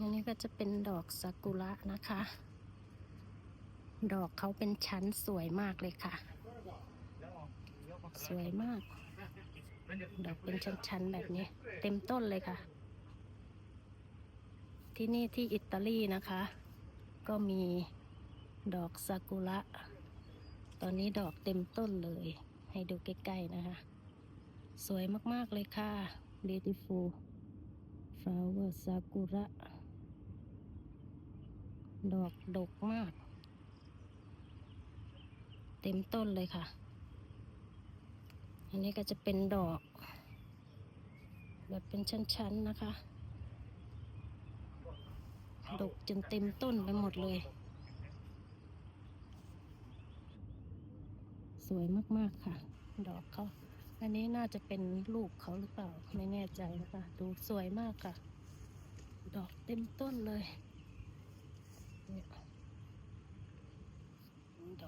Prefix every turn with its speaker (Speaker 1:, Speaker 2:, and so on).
Speaker 1: อันนี้ก็จะเป็นดอกซากุระนะคะ ดอกเขาเป็นชั้นสวยมากเลยค่ะ สวยมาก ดอกเป็นชั้นๆแบบนี้ เต็มต้นเลยค่ะ ที่นี่ที่อิตาลีนะคะ ก็มีดอกซากุระ ตอนนี้ดอกเต็มต้นเลย ให้ดูใกล้ๆนะคะ สวยมากๆเลยค่ะ beautiful flower ซากุระ ดอกดกมาก เต็มต้นเลยค่ะ อันนี้ก็จะเป็นดอก แบบเป็นชั้นๆนะคะ ดกจนเต็มต้นไปหมดเลย สวยมากๆค่ะ ดอกเขาอันนี้น่าจะเป็นลูกเขาหรือเปล่า ไม่แน่ใจนะคะ ดูสวยมากค่ะ ดอกเต็มต้นเลย เนี่ยด